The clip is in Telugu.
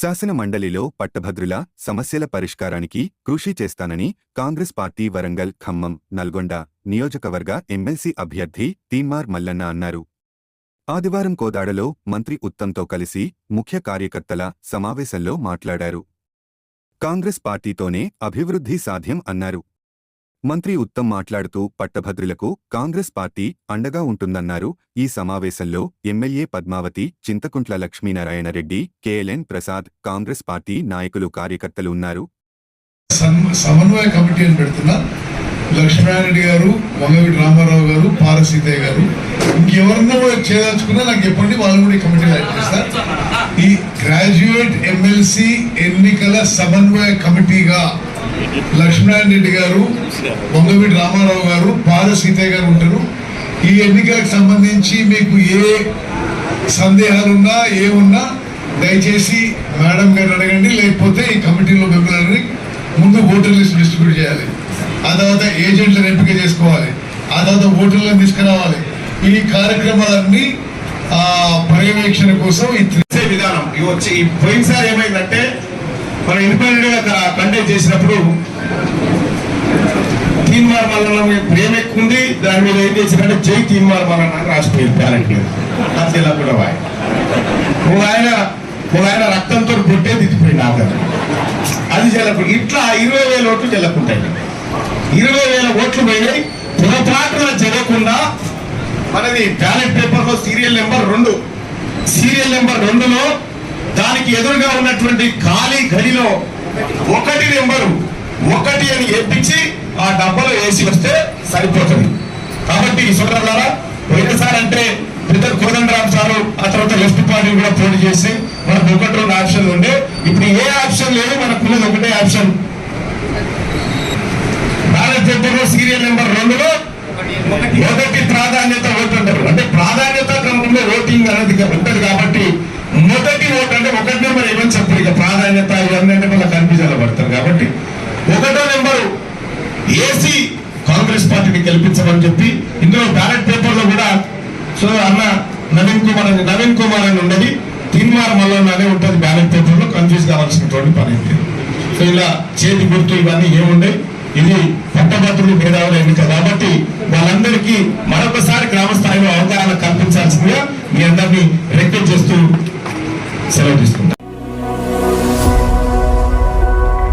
శాసన మండలిలో పట్టభద్రుల సమస్యల పరిష్కారానికి కృషి చేస్తానని కాంగ్రెస్ పార్టీ వరంగల్ ఖమ్మం నల్గొండ నియోజకవర్గ ఎమ్మెల్సీ అభ్యర్థి తీన్మార్ మల్లన్న అన్నారు. ఆదివారం కోదాడలో మంత్రి ఉత్తంతో కలిసి ముఖ్య కార్యకర్తల సమావేశంలో మాట్లాడారు. కాంగ్రెస్ పార్టీతోనే అభివృద్ధి సాధ్యం అన్నారు. మంత్రి ఉత్తమ్ మాట్లాడుతూ పట్టభద్రులకు కాంగ్రెస్ పార్టీ అండగా ఉంటుందన్నారు. ఈ సమావేశంలో MLA Padmavathi Chinthakuntla Lakshminarayana Reddy KLN Prasad Congress party నాయకులు కార్యకర్తలు ఉన్నారు. సమన్వయ కమిటీ అని పెడుతున్న లక్ష్మీనారాయణ గారు వంగవీటి రామారావు గారు పారసీతయ్య గారు ఇంకెవరన్నా కూడా నాకు చెప్పండి వాళ్ళు కూడా ఈ కమిటీలో యాడ్ చేస్తారు. ఈ గ్రాడ్యుయేట్ ఎమ్మెల్సీ ఎన్నికల సమన్వయ కమిటీగా లక్ష్మీనారాయణ రెడ్డి గారు వంగవీటి రామారావు గారు పారసీతయ్య గారు ఉంటారు. ఈ ఎన్నికలకు సంబంధించి మీకు ఏ సందేహాలున్నా ఏమున్నా దయచేసి మేడం గారు అడగండి లేకపోతే ఈ కమిటీలో మెంబర్లని ముందు ఓటర్ లిస్ట్ డిస్ట్రిబ్యూట్ చేయాలి. ఆ తర్వాత ఏజెంట్లను ఎంపిక చేసుకోవాలి. ఆ తర్వాత ఓటర్లను తీసుకురావాలి. ఈ కార్యక్రమాలన్నీ పర్యవేక్షణ కోసం ఈ త్రి- విధానం. ఇవి వచ్చి ఈ పోయినసారి ఏమైందంటే మనం ఇండిపెండెంట్గా కండక్ట్ చేసినప్పుడు తీన్మార్ మల్లన్న మీద ప్రేమ ఎక్కువ ఉంది. దాని మీద ఏం చేశారంటే జై తీన్మార్ మల్లన్న అని రాసిపోయింది బ్యాలెట్ మీద. అట్లా కూడా వాయి. ఒక ఆయన ఒక ఆయన రక్తంతో పుట్టే దిద్దిపోయింది ఆఖరు అది చెల్లకుండా ఇట్లా ఇరవై వేల ఓట్లు చెల్లకుంటాయి ఇరవై వేల ఓట్లు పోయినాయి. పొరపాటున జరగకుండా మనది బ్యాలెట్ పేపర్లో సీరియల్ నెంబర్ రెండు. సీరియల్ నెంబర్ రెండులో దానికి ఎదురుగా ఉన్నటువంటి ఖాళీ గడిలో ఒకటి నెంబరు ఒకటి అని ఎప్పించి ఆ డబ్బాలో వేసి వస్తే సరిపోతుంది. కాబట్టి సోదరులారా పోయినసారి అంటే పెద్ద కోదండరామ్ సారు ఆ తర్వాత లెఫ్ట్ పార్టీ కూడా పోటీ చేసి మనకు ఒకటి రెండు ఆప్షన్లు ఉండే ఇప్పుడు ఏ ఆప్షన్ లేదు మనకున్నది ఒకటే ఆప్షన్. బ్యాలెట్ సీరియల్ నెంబర్ రెండులో మొదటి ప్రాధాన్యత ఓటు అంటారు. అంటే ప్రాధాన్యత క్రమంలో ఓటింగ్ అనేది ఉంటది కాబట్టి మొదటి ఓటు అంటే ఒకటి నెంబర్ ఏమని చెప్పరు ఇక ప్రాధాన్యత ఇవన్నీ అంటే మళ్ళీ కన్ఫ్యూజన్ పడతారు కాబట్టి ఒకటో నెంబరు ఏసీ కాంగ్రెస్ పార్టీని గెలిపించమని చెప్పి ఇందులో బ్యాలెట్ పేపర్లో కూడా సో అన్న నవీన్ కుమార్ అని నవీన్ కుమార్ అని ఉన్నది తీన్మార్ మల్లన్ననే ఉంటుంది బ్యాలెట్ పేపర్లో కన్ఫ్యూజ్ కావాల్సినటువంటి పని ఏంటి సో ఇలా చేతి గుర్తు ఇవన్నీ ఏముండే ఇది పట్టభద్రులు మేధావుల ఎన్నిక. కాబట్టి వాళ్ళందరికీ మరొకసారి గ్రామ స్థాయిలో అవగాహన కల్పించాల్సిందిగా మీ అందరినీ రిక్వెస్ట్ చేస్తూ సెలవు